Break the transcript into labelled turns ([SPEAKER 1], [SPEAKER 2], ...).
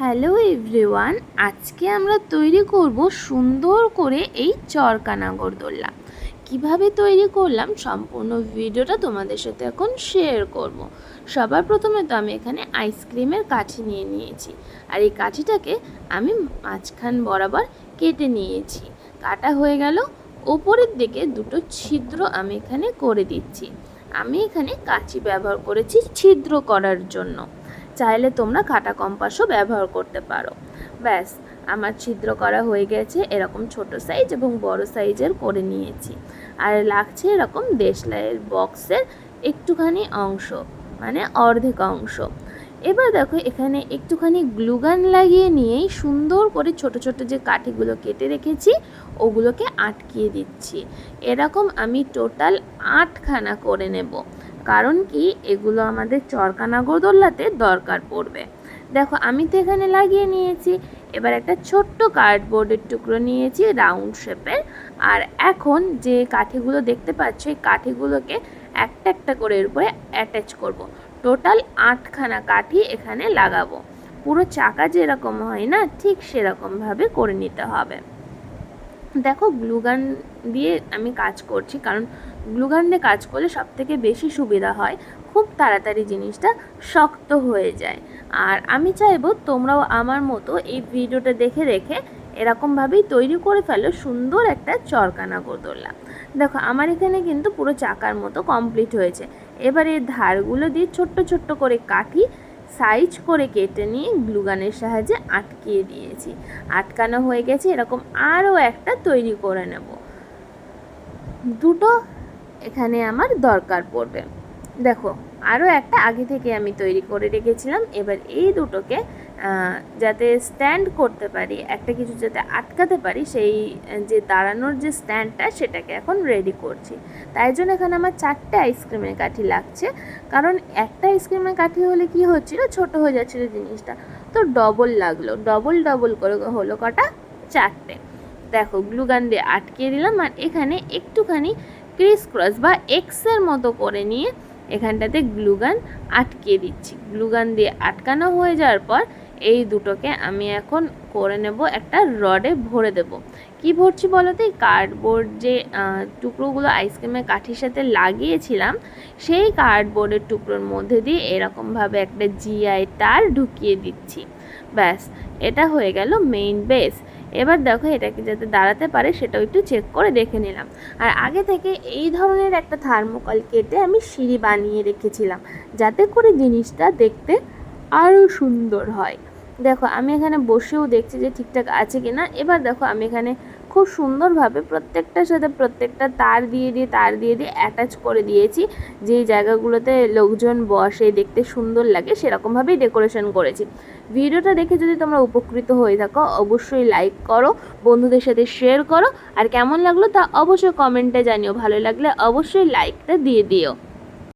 [SPEAKER 1] Hello everyone, আজকে আমরা তৈরি করব সুন্দর করে এই চরকা নাগরদোল্লা কীভাবে তৈরি করলাম সম্পূর্ণ ভিডিওটা তোমাদের সাথে এখন শেয়ার করব। সবার প্রথমে তো আমি এখানে আইসক্রিমের কাঠি নিয়ে নিয়েছি। আর এই কাঠিটাকে আমি মাঝখান বরাবর কেটে নিয়েছি। কাটা হয়ে গেল, ওপরের দিকে দুটো ছিদ্র আমি এখানে করে দিচ্ছি। আমি এখানে কাঁচি ব্যবহার করেছি ছিদ্র করার জন্য। চাইলে তোমরা কাটা কম্পাসও ব্যবহার করতে পারো। ব্যাস, আমার ছিদ্র করা হয়ে গেছে, এরকম ছোট সাইজ এবং বড় সাইজের করে নিয়েছি। আর লাগছে এরকম দেশলাইয়ের বক্সের একটুখানি অংশ মানে অর্ধেক অংশ। এবার দেখো, এখানে একটুখানি গ্লুগান লাগিয়ে নিয়েই সুন্দর করে ছোট ছোট যে কাঠিগুলো কেটে রেখেছি, ওগুলোকে আটকিয়ে দিচ্ছি। এরকম আমি টোটাল আটখানা করে নেব। কারণ কি? এগুলো আমাদের চরকা নাগরদোল্লাতে দরকার পড়বে। দেখো, আমি তো এখানে লাগিয়ে নিয়েছি। এবার একটা ছোট্ট কার্ডবোর্ডের টুকরো নিয়েছি রাউন্ড শেপের আর এখন যে কাঠিগুলো দেখতে পাচ্ছ, এই কাঠিগুলোকে একটা একটা করে এর উপরে অ্যাটাচ করব। টোটাল আটখানা কাঠি এখানে লাগাবো। পুরো চাকা যেরকম হয় না, ঠিক সেরকমভাবে করে নিতে হবে। দেখো গ্লুগান দিয়ে আমি কাজ করছি, কারণ গ্লুগান দিয়ে কাজ করলে সব থেকে বেশি সুবিধা হয়, খুব তাড়াতাড়ি জিনিসটা শক্ত হয়ে যায়। আর আমি চাইব তোমরাও আমার মতো এই ভিডিওটা দেখে দেখে এরকমভাবেই তৈরি করে ফেলো সুন্দর একটা চরকানা গোদোল্লা দেখো আমার এখানে কিন্তু পুরো চাকার মতো কমপ্লিট হয়েছে। এবার এই ধারগুলো দিয়ে ছোট্ট ছোট্ট করে কাঠি সাইজ করে কেটে নিয়ে গ্লুগানের সাহায্যে আটকিয়ে দিয়েছি আটকানো হয়ে গেছে, এরকম আরও একটা তৈরি করে নেব। দুটো এখানে আমার দরকার পড়বে। দেখো, আরও একটা আগে থেকে আমি তৈরি করে রেখেছিলাম, এবার এই দুটোকে যাতে স্ট্যান্ড করতে পারি, একটা কিছু যাতে আটকাতে পারি, সেই যে দাঁড়ানোর যে স্ট্যান্ডটা সেটাকে এখন রেডি করছি। তাই জন্য এখানে আমার চারটে আইসক্রিমের কাঠি লাগছে। কারণ একটা আইসক্রিমের কাঠি হলে কি হচ্ছিল? ছোট হয়ে যাচ্ছিল জিনিসটা। তো ডবল লাগল। ডবল ডবল করে হলো কটা? চারটে। দেখো, গ্লুগান দিয়ে আটকিয়ে দিলাম আর এখানে একটুখানি ক্রিস ক্রস বা এক্সের মতো করে নিয়ে এখানটাতে গ্লুগান আটকিয়ে দিচ্ছি। গ্লুগান দিয়ে আটকানো হয়ে যাওয়ার পর এই দুটোকে আমি এখন করে নেব, একটা রডে ভরে দেব। কি ভরছি বলো তো? কার্ডবোর্ড যে টুকরোগুলো আইসক্রিমের কাঠির সাথে লাগিয়েছিলাম, সেই কার্ডবোর্ডের টুকরোর মধ্যে দিয়ে এরকমভাবে একটা জিআই তার ঢুকিয়ে দিচ্ছি। ব্যাস, এটা হয়ে গেল মেইন বেস এবার দেখো এটাকে যাতে দাঁড়াতে পারে, সেটাও একটু চেক করে দেখে নিলাম। আর আগে থেকে এই ধরনের একটা থার্মোকল কেটে আমি সিঁড়ি বানিয়ে রেখেছিলাম, যাতে করে জিনিসটা দেখতে আরও সুন্দর হয়। দেখো, আমি এখানে বসেও দেখছি যে ঠিকঠাক আছে কি না এবার দেখো, আমি এখানে খুব সুন্দরভাবে প্রত্যেকটার সাথে প্রত্যেকটা তার দিয়ে দিয়ে, তার দিয়ে দিয়ে অ্যাটাচ করে দিয়েছি। যেই জায়গাগুলোতে লোকজন বসে, দেখতে সুন্দর লাগে, সেরকমভাবেই ডেকোরেশন করেছি। ভিডিওটা দেখে যদি তোমরা উপকৃত হয়ে থাকো, অবশ্যই লাইক করো, বন্ধুদের সাথে শেয়ার করো। আর কেমন লাগল তা অবশ্যই কমেন্টে জানিও। ভালো লাগলে অবশ্যই লাইকটা দিয়ে দিও।